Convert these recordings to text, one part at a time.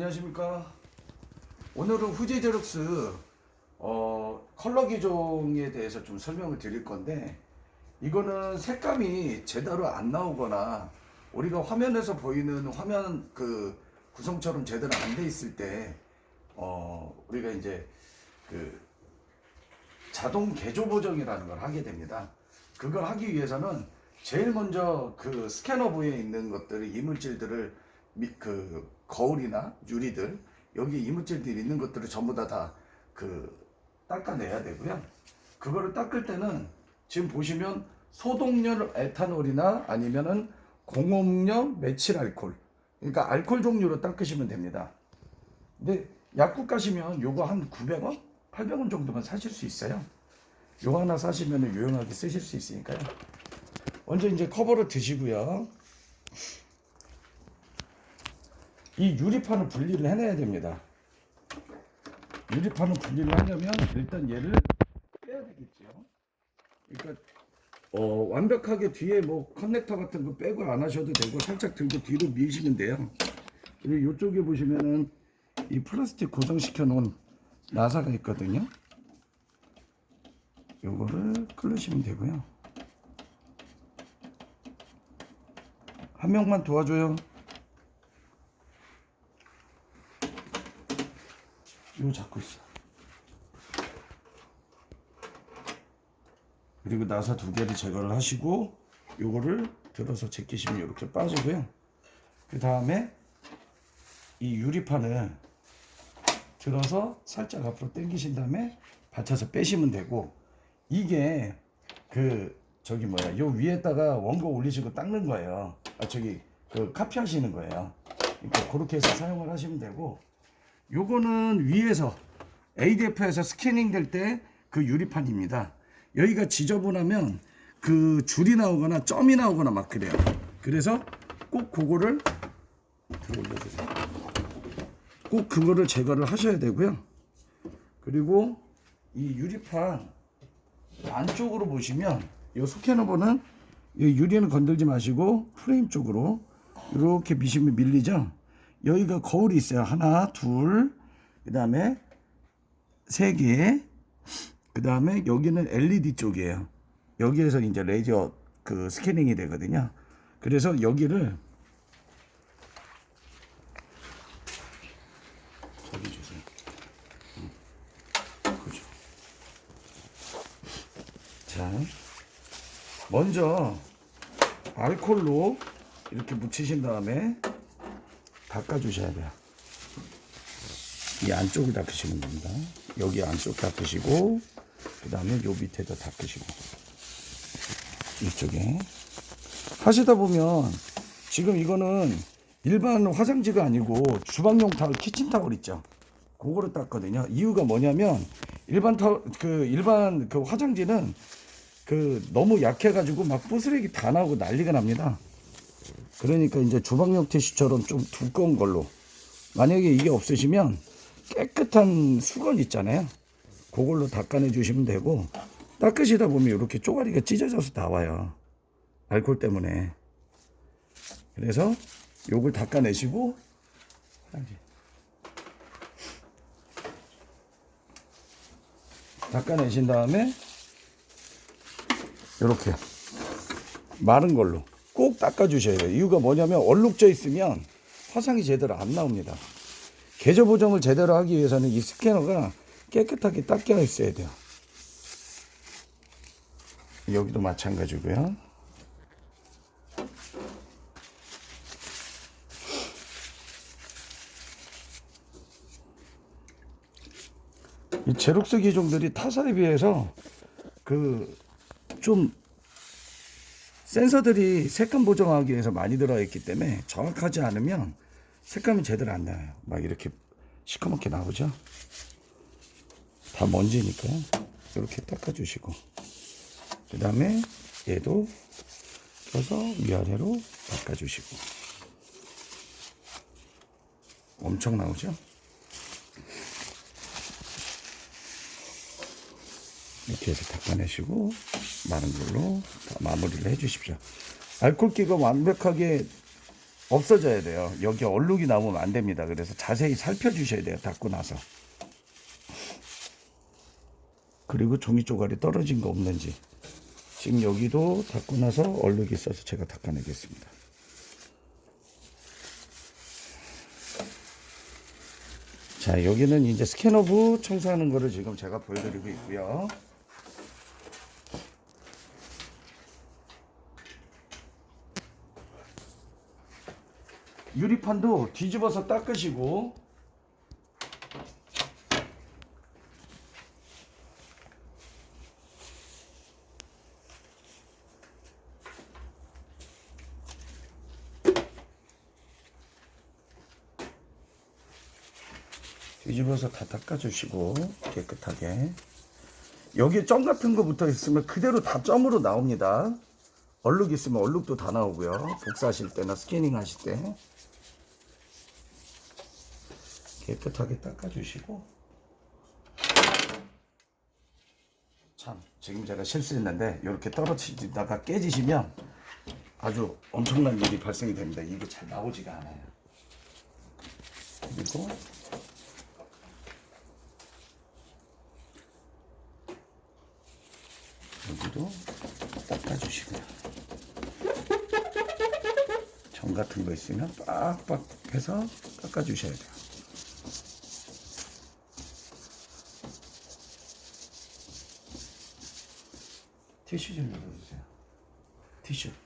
안녕하십니까. 오늘은 후지 제럭스 어, 컬러 기종에 대해서 좀 설명을 드릴 건데 이거는 색감이 제대로 안 나오거나 우리가 화면에서 보이는 화면 그 구성처럼 제대로 안 돼 있을 때 어, 우리가 이제 그 자동 개조 보정이라는 걸 하게 됩니다. 그걸 하기 위해서는 제일 먼저 그 스캐너 부에 있는 것들을 이물질들을 미- 그 거울이나 유리들 여기 이물질들이 있는 것들을 전부 다 다 그 닦아내야 되고요. 그거를 닦을 때는 지금 보시면 소독열 에탄올이나 아니면은 공업용 메칠 알콜 그러니까 알콜 종류로 닦으시면 됩니다. 근데 약국 가시면 요거 한 900원, 800원 정도만 사실 수 있어요. 요 하나 사시면 유용하게 쓰실 수 있으니까요. 먼저 이제 커버를 드시고요. 이 유리판을 분리를 해내야 됩니다. 유리판을 분리를 하려면 일단 얘를 빼야 되겠죠. 그러니까 어, 완벽하게 뒤에 뭐 커넥터 같은 거 빼고 안 하셔도 되고 살짝 들고 뒤로 미시면 돼요. 그리고 이쪽에 보시면은 이 플라스틱 고정시켜 놓은 나사가 있거든요. 요거를 끌으시면 되고요. 한 명만 도와줘요. 요 잡고 있어. 그리고 나사 두 개를 제거를 하시고 요거를 들어서 제끼시면 이렇게 빠지고요. 그 다음에 이 유리판을 들어서 살짝 앞으로 당기신 다음에 받쳐서 빼시면 되고 이게 그 저기 뭐야 요 위에다가 원고 올리시고 닦는 거예요. 아 저기 그 카피 하시는 거예요. 그러니까 그렇게 해서 사용을 하시면 되고 요거는 위에서 ADF에서 스캐닝 될 때 그 유리판입니다. 여기가 지저분하면 그 줄이 나오거나 점이 나오거나 막 그래요. 그래서 꼭 그거를. 꼭 그거를 제거를 하셔야 되고요. 그리고 이 유리판 안쪽으로 보시면 이 스캐너보는 이 유리는 건들지 마시고 프레임 쪽으로 이렇게 미시면 밀리죠. 여기가 거울이 있어요. 하나, 둘, 그 다음에 세 개, 그 다음에 여기는 LED 쪽이에요. 여기에서 이제 레이저 그 스캐닝이 되거든요. 그래서 여기를 저기 주세요. 음. 그죠. 자, 먼저 알콜로 이렇게 묻히신 다음에 닦아주셔야 돼요. 이 안쪽을 닦으시면 됩니다. 여기 안쪽 닦으시고, 그 다음에 요 밑에도 닦으시고, 이쪽에. 하시다 보면, 지금 이거는 일반 화장지가 아니고 주방용 타월, 키친 타월 있죠. 그거를 닦거든요. 이유가 뭐냐면, 일반 타, 그, 일반 그 화장지는 그 너무 약해가지고 막 부스레기 다 나오고 난리가 납니다. 그러니까 이제 주방용 티슈처럼 좀 두꺼운 걸로. 만약에 이게 없으시면 깨끗한 수건 있잖아요. 그걸로 닦아내 주시면 되고 닦으시다 보면 이렇게 쪼가리가 찢어져서 나와요. 알콜 때문에. 그래서 요걸 닦아내시고 닦아내신 다음에 이렇게 마른 걸로 꼭 닦아주셔야 돼요. 이유가 뭐냐면 얼룩져 있으면 화상이 제대로 안 나옵니다. 개조 보정을 제대로 하기 위해서는 이 스캐너가 깨끗하게 닦여 있어야 돼요. 여기도 마찬가지고요. 이 제록스 기종들이 타사에 비해서 그 좀 센서들이 색감 보정하기 위해서 많이 들어있기 때문에 정확하지 않으면 색감이 제대로 안 나요. 막 이렇게 시커멓게 나오죠. 다 먼지니까 이렇게 닦아주시고 그 다음에 얘도 껴서 위아래로 닦아주시고 엄청 나오죠. 이렇게 해서 닦아내시고 마른 걸로 다 마무리를 해 주십시오. 알코올기가 완벽하게 없어져야 돼요. 여기 얼룩이 나오면 안 됩니다. 그래서 자세히 살펴주셔야 돼요. 닦고 나서. 그리고 종이 쪼가리 떨어진 거 없는지. 지금 여기도 닦고 나서 얼룩이 있어서 제가 닦아내겠습니다. 자, 여기는 이제 스캐너부 청소하는 거를 지금 제가 보여드리고 있고요. 유리판도 뒤집어서 닦으시고. 뒤집어서 다 닦아주시고 깨끗하게. 여기 점 같은 거 붙어 있으면 그대로 다 점으로 나옵니다 얼룩 있으면 얼룩도 다 나오고요. 복사하실 때나 스캐닝 하실 때. 깨끗하게 닦아주시고. 참 지금 제가 실수했는데 이렇게 떨어지다가 깨지시면 아주 엄청난 일이 발생이 됩니다. 이게 잘 나오지가 않아요. 그리고 여기도 닦아주시고요. 점 같은 거 있으면 빡빡 해서 깎아주셔야 돼요. 티슈 좀 열어주세요. 티슈.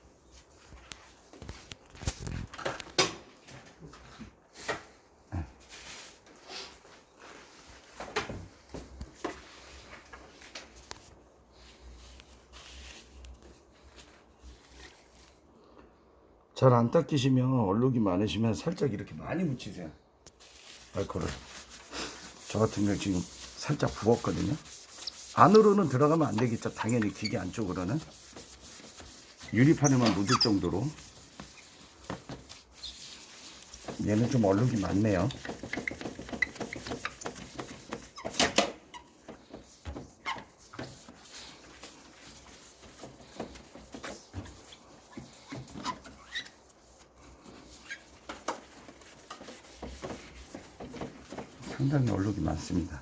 잘 안 닦이시면 얼룩이 많으시면 살짝 이렇게 많이 묻히세요. 알코올을. 저 같은 경우 지금 살짝 부었거든요. 안으로는 들어가면 안 되겠죠. 당연히 기계 안쪽으로는. 유리판에만 묻을 정도로. 얘는 좀 얼룩이 많네요. 상당히 얼룩이 많습니다.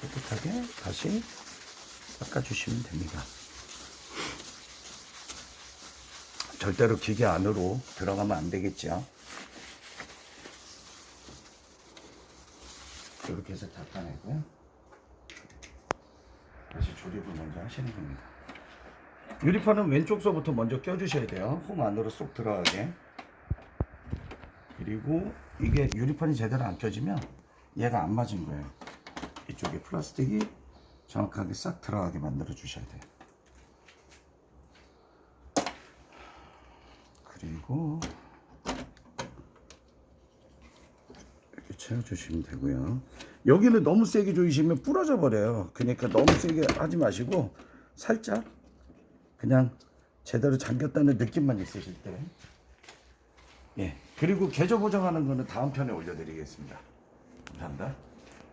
깨끗하게 다시 닦아주시면 됩니다. 절대로 기계 안으로 들어가면 안 되겠죠. 이렇게 해서 닦아내고요. 다시 조립을 먼저 하시는 겁니다. 유리판은 왼쪽 서부터 먼저 껴주셔야 돼요. 홈 안으로 쏙 들어가게. 그리고 이게 유리판이 제대로 안 껴지면 얘가 안 맞은 거예요. 이쪽에 플라스틱이 정확하게 싹 들어가게 만들어 주셔야 돼요. 그리고 이렇게 채워주시면 되고요. 여기는 너무 세게 조이시면 부러져 버려요. 그러니까 너무 세게 하지 마시고 살짝 그냥 제대로 잠겼다는 느낌만 있으실 때. 예. 그리고 개조 보정하는 거는 다음 편에 올려드리겠습니다. 감사합니다.